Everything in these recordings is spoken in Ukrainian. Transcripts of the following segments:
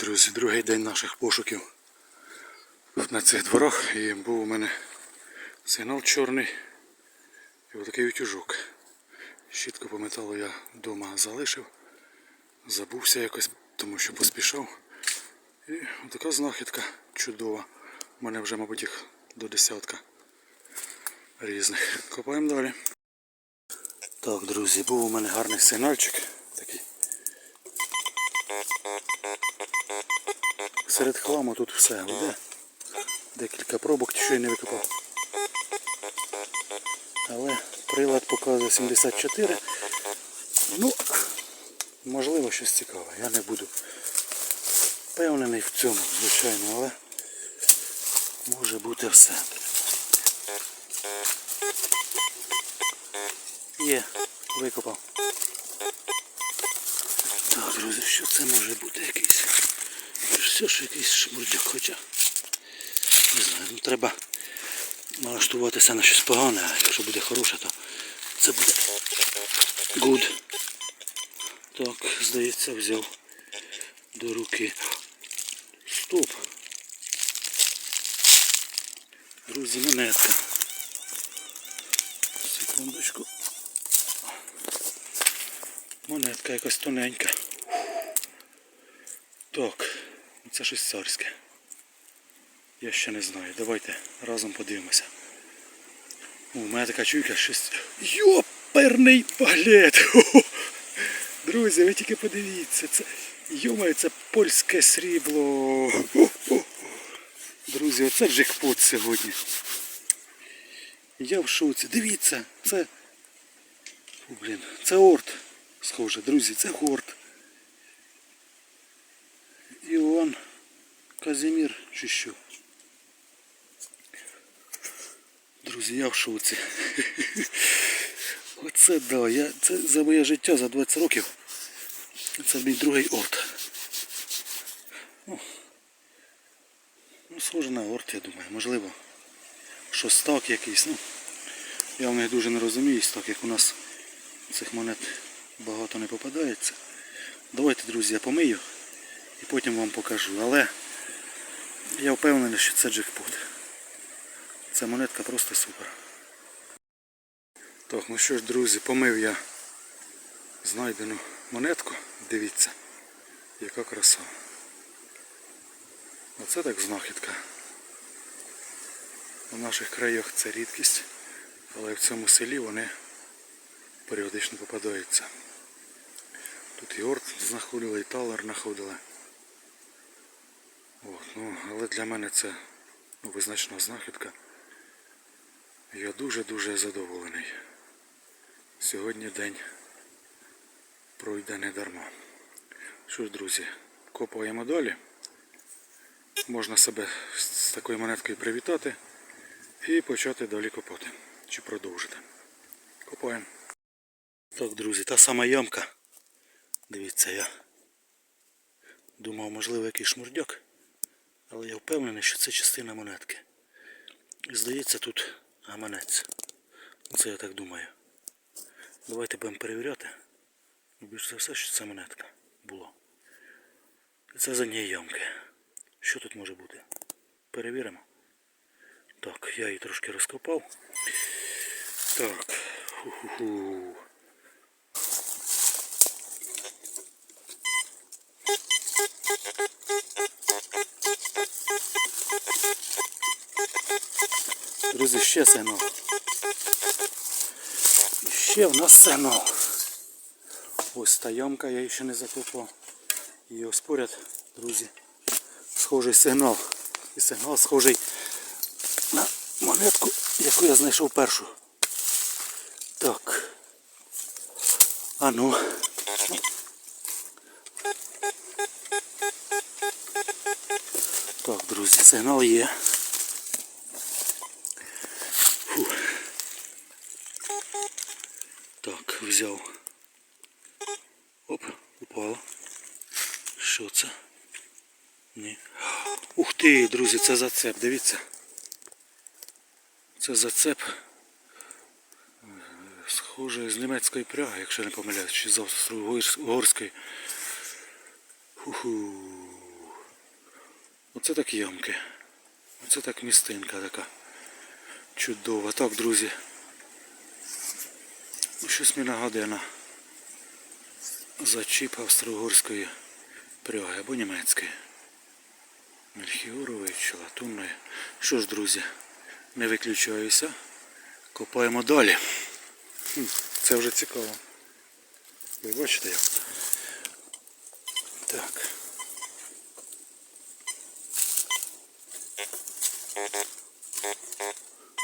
друзі, другий день наших пошуків на цих дворах і був у мене сигнал чорний і отакий утюжок. Щітку по металу я вдома залишив, забувся якось, тому що поспішав. І така знахідка чудова. У мене вже, мабуть, їх до десятка різних. Копаємо далі. Так, друзі, був у мене гарний сигнальчик Серед хламу тут все гуде. Декілька пробок, що я не викопав. Але прилад показує 74. Ну, можливо, щось цікаве. Я не буду впевнений в цьому, звичайно, але може бути все. Є, викопав. Так, друзі, що це може бути якийсь? Все ж якийсь шмурдяк, хоча. Не знаю, ну треба налаштуватися на щось погане, а якщо буде хороше, то це буде good. Так, здається, взяв до руки. Стоп. Друзі, монетка. Секундочку. Монетка якась тоненька. Так, це щось царське. Я ще не знаю. Давайте разом подивимося. У мене така чуйка щось. Йоперний паглет! Хо-хо! Друзі, ви тільки подивіться, це. Йомаю, це польське срібло. Друзі, оце джекпот сьогодні. Я в шоці. Дивіться, це. О, блін, це орт. Схоже, друзі, це горд. Іван Казимір чи що? Друзі, я в шоці. Оце да, я, це за моє життя за 20 років. Це мій другий орт. Ну, ну схоже на орт, я думаю, можливо. Шостак якийсь, ну. Я в них дуже не розуміюсь, так як у нас цих монет багато не попадається. Давайте, друзі, я помию і потім вам покажу. Але я впевнений, що це джекпот. Ця монетка просто супер. Так, ну що ж, друзі, помив я знайдену монетку. Дивіться, яка краса. Оце так знахідка. У наших краях це рідкість, але в цьому селі вони періодично попадаються. Тут і орт знаходили, і талер знаходили. От, ну, але для мене це ну, визначна знахідка. Я дуже-дуже задоволений. Сьогодні день пройде не дарма. Що ж, друзі, копаємо далі. Можна себе з такою монеткою привітати і почати далі копати. Чи продовжити. Копаємо. Так, друзі, та сама ямка. Дивіться, я думав, можливо, якийсь шмурдяк, але я впевнений, що це частина монетки. І здається, тут гаманець. Ну, Це я так думаю. Давайте будемо перевіряти. Ну, Більш за все, що це монетка була. Це за неї ямки. Що тут може бути? Перевіримо. Так, я її трошки розкопав. Так. Ху-ху-ху. Друзі, ще сигнал. І ще в нас сигнал. Ось та ямка, я її ще не закопав. І ось поряд, друзі, схожий сигнал. І сигнал схожий на монетку, яку я знайшов першу. Так. А ну. Так, друзі, сигнал є. Фу. Так, взяв. Оп, упало. Що це? Ні. Ух ти, друзі, це зацеп, дивіться. Це зацеп. Схоже з німецької пряги, якщо не помиляюсь, чи з австро-угорської. Оце так ямки. Оце так містинка така. Чудова. Так, друзі. Ну, щось мені нагадує на зачіп австро-угорської пряги або німецької. Мельхіорової чи латунної. Що ж, друзі, не виключаюся. Копаємо далі. Це вже цікаво. Ви бачите як? Так.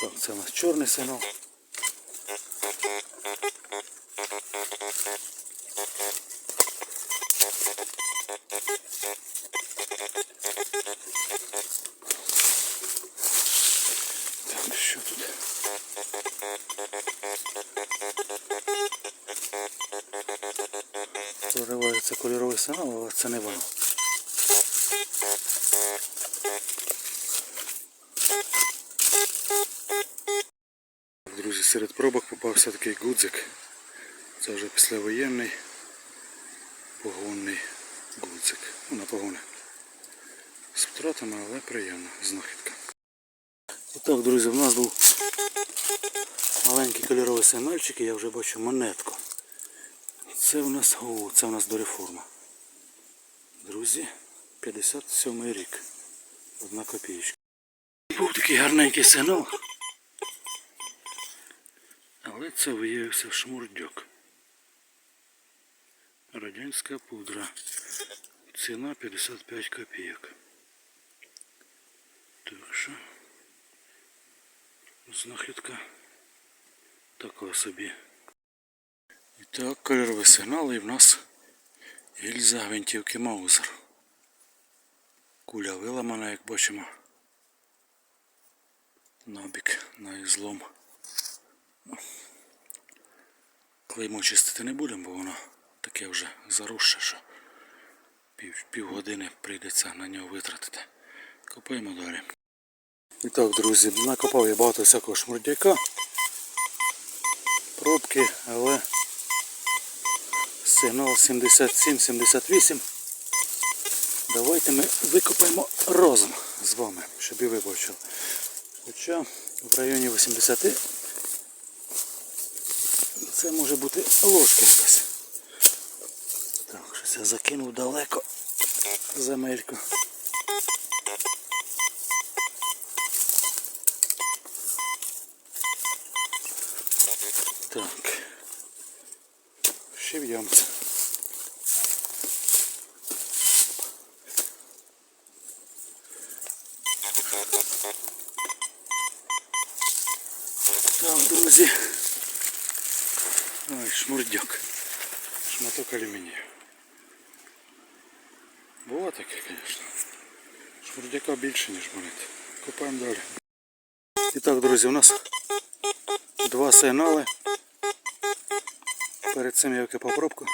Так, це у нас чорний сигнал. Що тут? Проривається кольоровий сигнал, але це не воно. Друзі, серед пробок попався такий гудзик. Це вже післявоєнний погонний гудзик. Ну, на погони. З втратами, але приємна знахідка. Так, друзі, в нас був маленький кольоровий сигнальчик і я вже бачу монетку. Це в нас, о, це в нас до реформа. Друзі, 57 рік. Одна копієчка. Був такий гарненький сигнал. Але це виявився шмурдьок. Радянська пудра. Ціна 55 копійок. Так що знахідка така собі. І так, кольоровий сигнал і в нас гільза гвинтівки Маузер. Куля виламана, як бачимо. Набік на ізлом. Клеймо чистити не будемо, бо воно таке вже заросше, що пів, півгодини прийдеться на нього витратити. Копаємо далі. І так, друзі, накопав я багато всякого шмурдяка. Пробки, але сигнал 77-78. Давайте ми викопаємо разом з вами, щоб і ви бачили. Хоча в районі 80 це може бути ложка якась. Так, щось я закинув далеко земельку. Ще в ямці. Так, друзі. Ой, шмурдяк. Шматок алюмінію. Було таке, звісно. Шмурдяка більше, ніж монет. Копаємо далі. І так, друзі, у нас два сигнали. Перед цим я викопав пробку.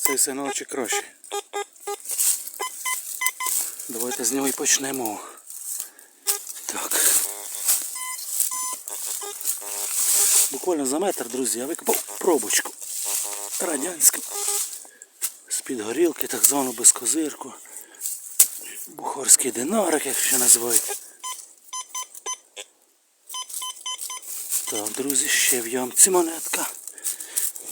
Цей сигналчик кращий. Давайте з нього і почнемо. Так. Буквально за метр, друзі, я викопав пробочку. Радянську. З-під горілки, так звану безкозирку. Бухарський динарик, як ще називають. Так, друзі, ще в ямці монетка.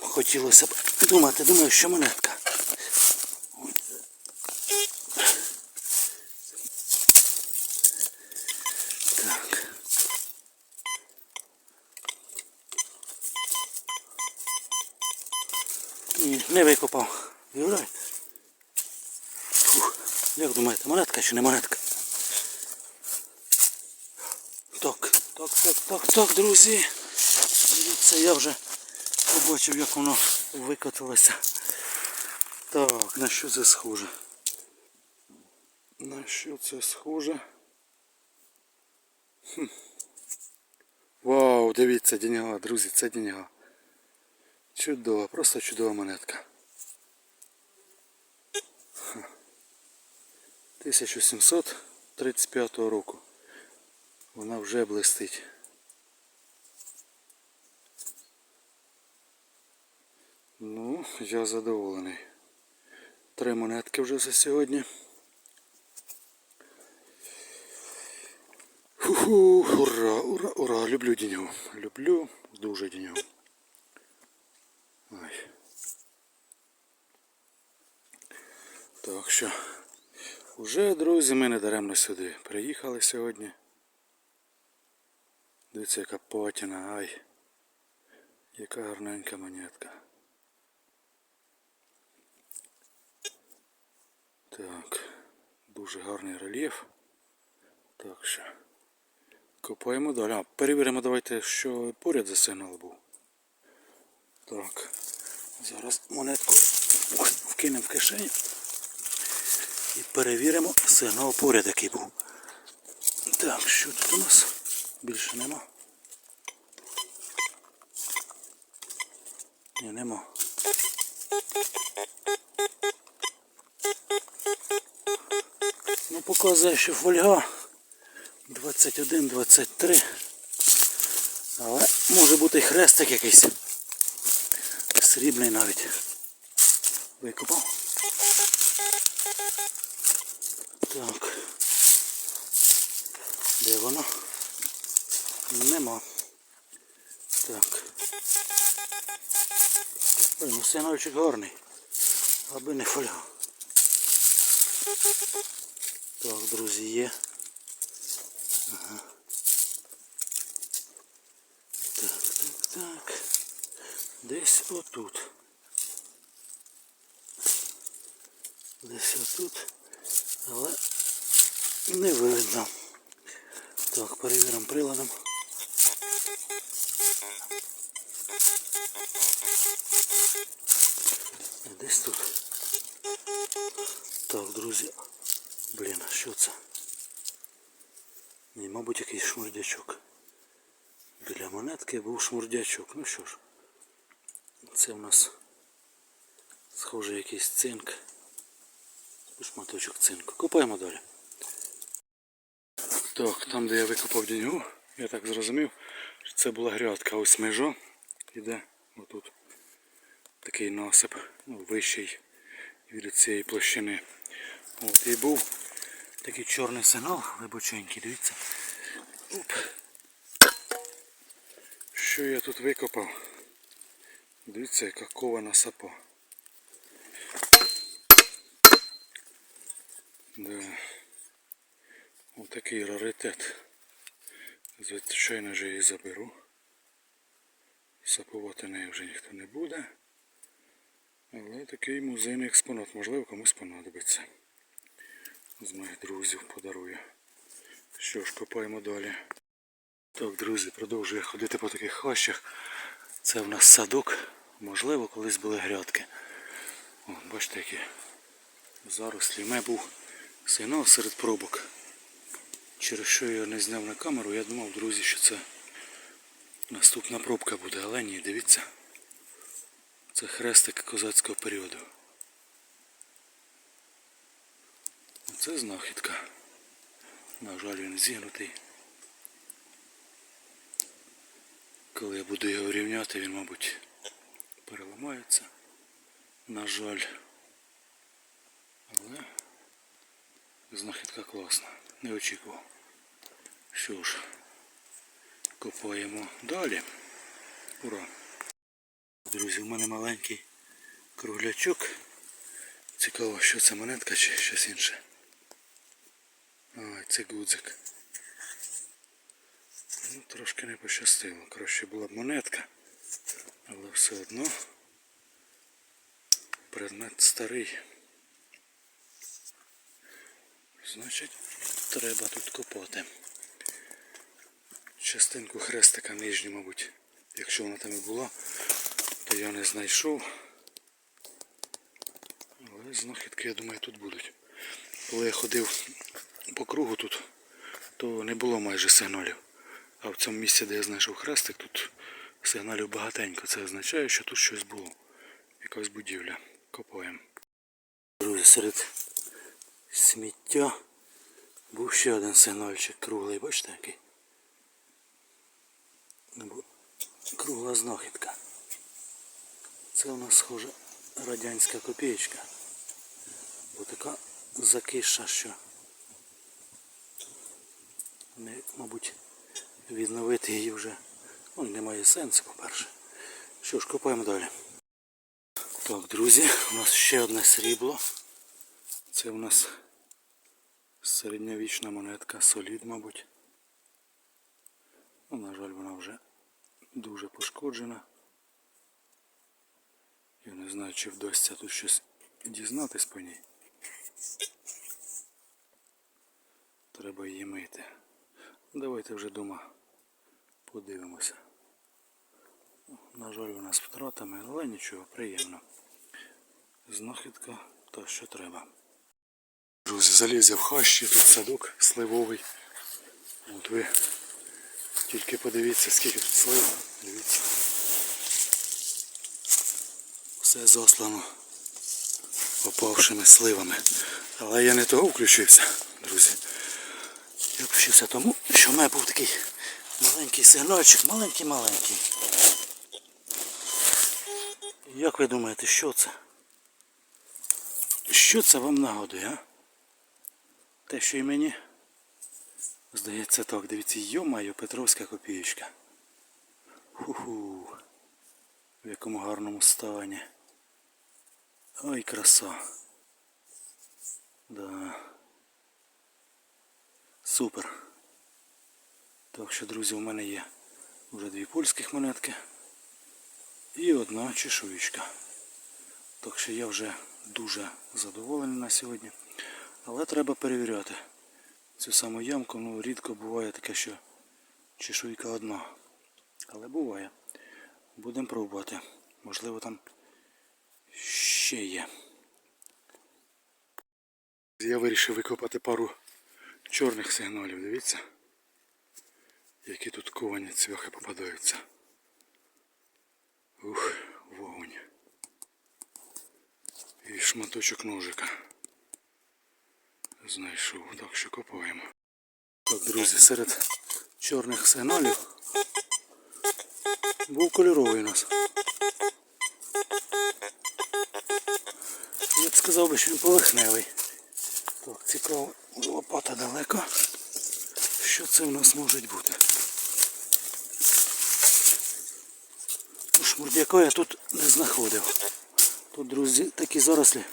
Хотілося б думати, думаю, що монетка. Так. Не викопав. Як думаєте, монетка чи не монетка? Так, так, так, так, друзі. Дивіться, я вже побачив, як воно викотилося. Так, на що це схоже? На що це схоже? Хм. Вау, дивіться, деньга, друзі, це деньга. Чудова, просто чудова монетка. 1735 року. Вона вже блистить. Ну, я задоволений. Три монетки вже за сьогодні. Фу-ху, ура, ура, ура! Люблю Дінього. Люблю дуже Дінього. Ой. Так що, Уже, друзі, ми не даремно сюди. Приїхали сьогодні. Дивіться, яка потіна, ай. Яка гарненька монетка. Так, дуже гарний рельєф. Так що. Копаємо далі. А, перевіримо давайте, що поряд за сигнал був. Так. Зараз монетку вкинемо в кишеню. І перевіримо сигнал поряд, який був. Так, що тут у нас? Більше нема. Ні, нема. Показує, що фольга 21-23. Але може бути хрестик якийсь. Срібний навіть. Викопав. Так. Де воно? Нема. Так. Ой, ну сигнальчик гарний. Аби не фольга. Так, друзі, є. Ага. Так, так, так. Десь отут. Десь отут. Але не видно. Так, перевіримо приладом. Десь тут. Так, друзі. Блін, а що це? Ні, мабуть, якийсь шмурдячок. Біля монетки був шмурдячок. Ну що ж, це в нас схоже якийсь цинк. Шматочок цинку. Копаємо далі. Так, там де я викопав деньгу, я так зрозумів, що це була грядка. Ось межа. Іде отут такий насип, ну, вищий від цієї площини. От і був такий чорний сигнал, глибоченький, дивіться. Оп. Що я тут викопав? Дивіться, яка кована сапа. Да. Отакий раритет. Звичайно ж її заберу. Сапувати нею вже ніхто не буде. Але такий музейний експонат, можливо, комусь понадобиться. З моїх друзів подарую. Що ж, копаємо далі. Так, друзі, продовжую ходити по таких хащах. Це в нас садок. Можливо, колись були грядки. О, бачите, які зарослі. Мене був сигнал серед пробок. Через що я не зняв на камеру, я думав, друзі, що це наступна пробка буде, але ні, дивіться. Це хрестик козацького періоду. Це знахідка. На жаль, він зігнутий. Коли я буду його рівняти, він, мабуть, переламається. На жаль. Але знахідка класна. Не очікував. Що ж, копаємо далі. Ура! Друзі, у мене маленький круглячок. Цікаво, що це монетка чи щось інше. А, це гудзик. Ну, трошки не пощастило. Краще була б монетка, але все одно предмет старий. Значить, треба тут копати. Частинку хрестика нижню, мабуть, якщо вона там і була, то я не знайшов. Але знахідки, я думаю, тут будуть. Коли я ходив по кругу тут, то не було майже сигналів. А в цьому місці, де я знайшов хрестик, тут сигналів багатенько. Це означає, що тут щось було. Якась будівля. Копаємо. Друзі, серед сміття був ще один сигнальчик круглий, бачите який? Ну, Кругла знахідка. Це у нас схоже радянська копієчка. Бо така закиша, що не, мабуть, відновити її вже ну, немає сенсу, по-перше. Що ж, копаємо далі. Так, друзі, у нас ще одне срібло. Це у нас середньовічна монетка, солід, мабуть. Ну, на жаль, вона вже дуже пошкоджена. Я не знаю, чи вдасться тут щось дізнатись по ній. Треба її мити. Давайте вже вдома подивимося. На жаль, у нас втратами, але нічого, приємно. Знахідка та що треба. Друзі, заліз я в хащі, тут садок сливовий. От ви тільки подивіться, скільки тут слив. Дивіться. Все заслано опавшими сливами. Але я не того включився, друзі. Я включився тому, що в мене був такий маленький сигнальчик, маленький-маленький. Як ви думаєте, що це? Що це вам нагодує, а? Те, що і мені? Здається так, дивіться, йомаю, Петровська копієчка. Ху-ху. В якому гарному стані. Ой, краса. Да. Супер. Так що, друзі, у мене є вже дві польських монетки і одна чешуєчка. Так що я вже дуже задоволений на сьогодні. Але треба перевіряти цю саму ямку. Ну, рідко буває таке, що чешуйка одна. Але буває. Будемо пробувати. Можливо там ще є. Я вирішив викопати пару чорних сигналів, дивіться. Які тут ковані цвяхи попадаються. Ух, вогонь. І шматочок ножика. Знайшов, так що копаємо. Так, друзі, серед чорних сигналів був кольоровий у нас. Я б сказав би, що він поверхневий. Так, цікаво, лопата далеко. Що це в нас може бути? Ну, Шмурдяка я тут не знаходив. Тут, друзі, такі зарослі.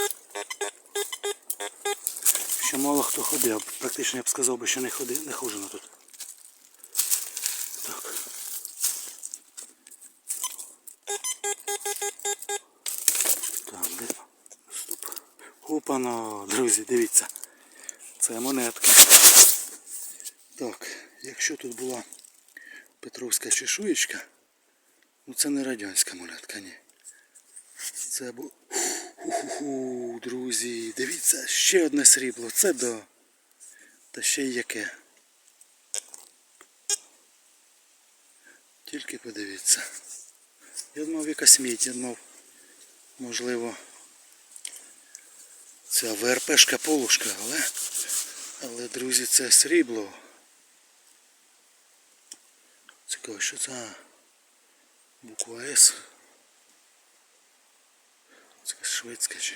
Що мало хто ходив. Практично я б сказав би, що не ходив, не ходжено тут. Так. Так, де? Стоп. Опана, друзі, дивіться. Це монетка. Так, якщо тут була Петровська чешуєчка, ну це не радянська монетка, ні. Це бу... Ху-ху-ху, друзі, дивіться, ще одне срібло, це да. Та ще й яке. Тільки подивіться. Я думав якась мідь, я думав, можливо, ця ВРПшка полушка, але, але, друзі, це срібло. Цікаво, що це буква С. Це шведська чи.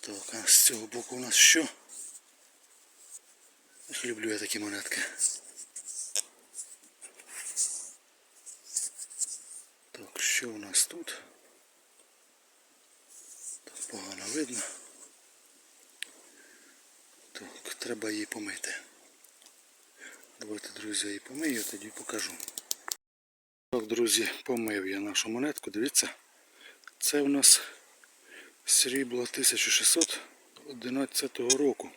Так, а з цього боку у нас що? Люблю я такі монетки. Так, що у нас тут? Погано видно. Так, треба її помити. Давайте, друзі, я її помию, тоді покажу. Так, друзі, помив я нашу монетку, дивіться. Це у нас срібло 1611 року.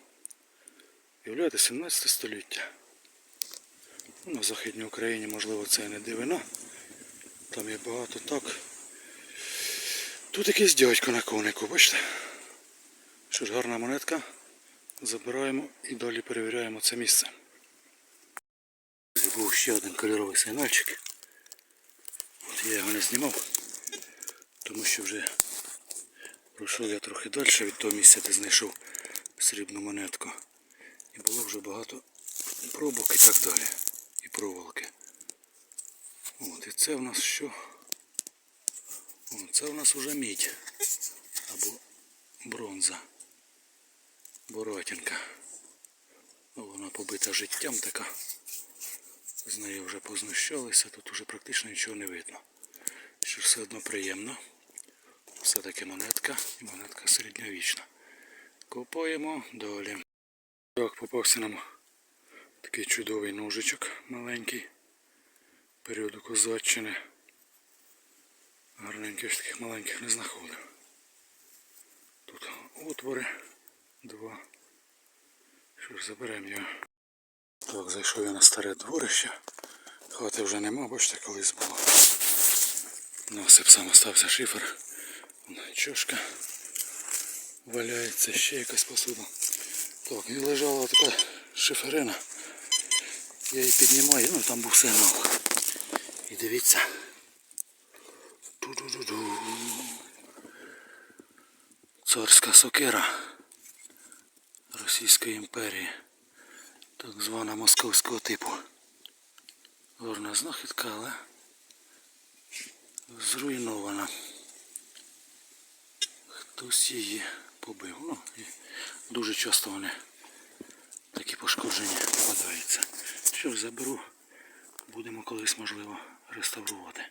Являєте 17 століття. Ну, на Західній Україні, можливо, це не дивина. Там є багато так. Тут якийсь дядько на конику, бачите? Що ж, гарна монетка. Забираємо і далі перевіряємо це місце. Був ще один кольоровий сигнальчик. От я його не знімав, тому що вже пройшов я трохи далі від того місця, де знайшов срібну монетку. І було вже багато пробок і так далі. І проволоки. От, і це в нас що? Це в нас вже мідь. Або бронза. Боротінка. Вона побита життям така. З нею вже познущалися, тут уже практично нічого не видно. Що все одно приємно. Все-таки монетка і монетка середньовічна. Купуємо далі. Так, попався нам такий чудовий ножичок маленький. Періоду козаччини. Гарненьких ж таких маленьких не знаходив. Тут отвори два. Що ж, заберемо його. Так, зайшов я на старе дворище. Хати вже нема, бачите, колись було. Насип сам остався шифер. Вон Чашка валяється, ще якась посуда. Так, і лежала така шиферина. Я її піднімаю, ну там був сигнал. І дивіться. Царська сокира Російської імперії. Так звана московського типу. Гарна знахідка, але зруйнована. Хтось її побив. Ну, і дуже часто вони такі пошкодження попадаються. Що ж, заберу, будемо колись можливо реставрувати.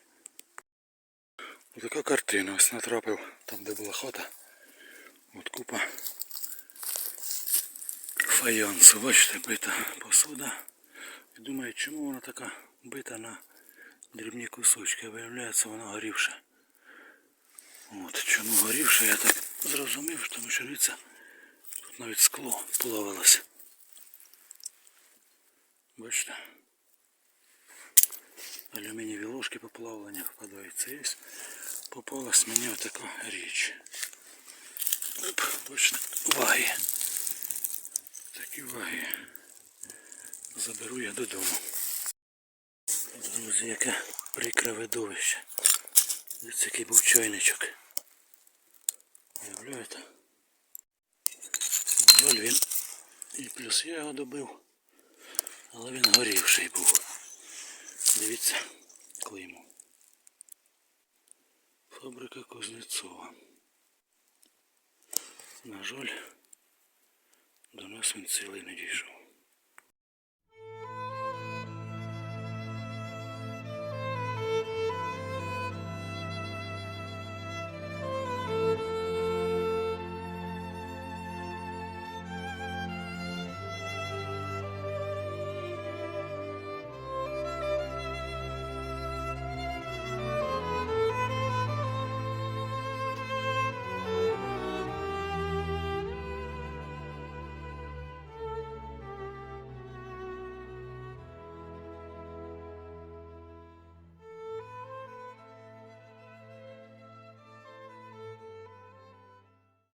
Така картина ось натрапив там, де була хата. От купа фаянсу. Бачите, бита посуда. І думаю, чому вона така бита на дрібні кусочки. Виявляється, вона горівша. От чому горівша, я так зрозумів, тому що дивіться, тут навіть скло плавилося. Бачите? Алюмінієві ложки поплавлення впадаються. І ось попалась мені отака річ. Оп, бачите, ваги. Такі ваги. Заберу я додому. Друзі, яке прикре видовище. Ось який був чайничок. Уявляєте? На жаль, він і плюс я його добив, але він горівший був. Дивіться, клеймо. Фабрика Кузнецова. На жаль, до нас він цілий не дійшов.